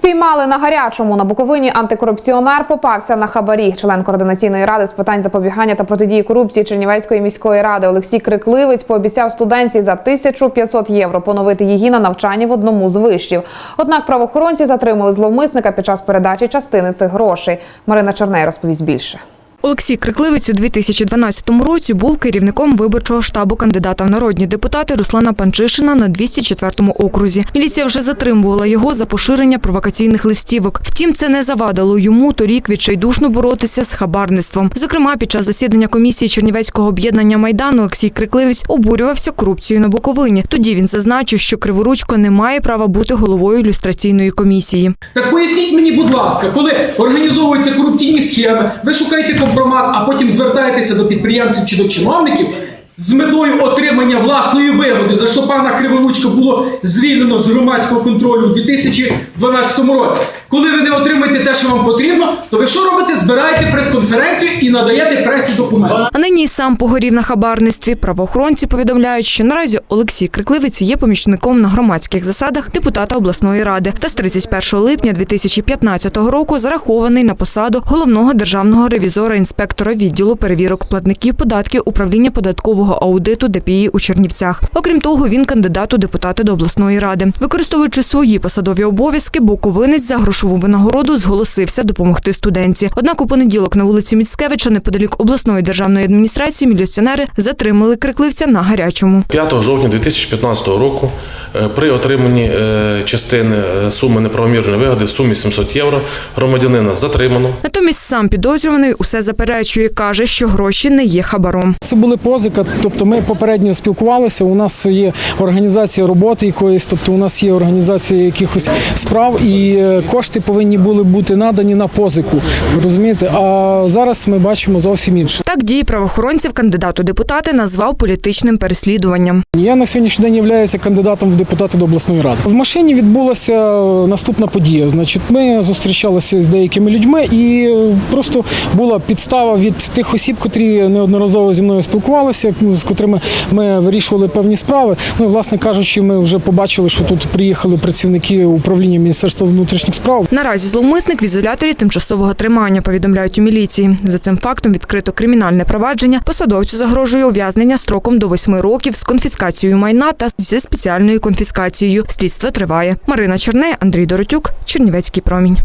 Спіймали на гарячому на Буковині антикорупціонер попався на хабарі. Член координаційної ради з питань запобігання та протидії корупції Чернівецької міської ради Олексій Крикливець пообіцяв студентці за 1500 євро поновити її на навчанні в одному з вишів. Однак правоохоронці затримали зловмисника під час передачі частини цих грошей. Марина Черней розповість більше. Олексій Крикливець у 2012 році був керівником виборчого штабу кандидата в народні депутати Руслана Панчишина на 204-му окрузі. Міліція вже затримувала його за поширення провокаційних листівок. Втім, це не завадило йому торік відчайдушно боротися з хабарництвом. Зокрема, під час засідання комісії Чернівецького об'єднання Майдан Олексій Крикливець обурювався корупцією на Буковині. Тоді він зазначив, що Криворучко не має права бути головою ілюстраційної комісії. Так поясніть мені, будь ласка, коли організовуються корупційні схеми, ви шукаєте компромат, а потім звертаєтеся до підприємців чи до чиновників з метою отримання власної вигоди, за що пана Криворучка було звільнено з громадського контролю у 2012 році. Коли ви не отримаєте те, що вам потрібно, то ви що робите? Збираєте прес-конференцію і надаєте пресі документи. А нині сам погорів на хабарництві. Правоохоронці повідомляють, що наразі Олексій Крикливець є помічником на громадських засадах депутата обласної ради та з 31 липня 2015 року зарахований на посаду головного державного ревізора інспектора відділу перевірок платників податків управління податкового аудиту ДПІ у Чернівцях. Окрім того, він кандидат у депутати до обласної ради. Використовуючи свої посадові обов'язки, Буковинець за грошову винагороду зголосився допомогти студентці. Однак у понеділок на вулиці Міцкевича, неподалік обласної державної адміністрації, міліціонери затримали крикливця на гарячому. 5 жовтня 2015 року при отриманні е, частини е, суми неправомірної вигоди в сумі 700 євро громадянина затримано. Натомість сам підозрюваний усе заперечує, каже, що гроші не є хабаром. Це були позика, тобто ми попередньо спілкувалися. У нас є організація роботи якоїсь, тобто у нас є організація якихось справ, і е, кошти повинні були бути надані на позику. Розумієте? А зараз ми бачимо зовсім інше. Так дії правоохоронців кандидат у депутати назвав політичним переслідуванням. Я на сьогоднішній день являюся кандидатом в депутати до обласної ради. В машині відбулася наступна подія. Значить, ми зустрічалися з деякими людьми, і просто була підстава від тих осіб, котрі неодноразово зі мною спілкувалися, з котрими ми вирішували певні справи. Ну власне кажучи, ми вже побачили, що тут приїхали працівники управління Міністерства внутрішніх справ. Наразі зловмисник в ізоляторі тимчасового тримання, повідомляють у міліції. За цим фактом відкрито кримінальне провадження. Посадовцю загрожує ув'язнення строком до восьми років з конфіскацією майна та зі спеціальною конфіскацією. Слідство триває. Марина Черне, Андрій Доротюк, Чернівецький промінь.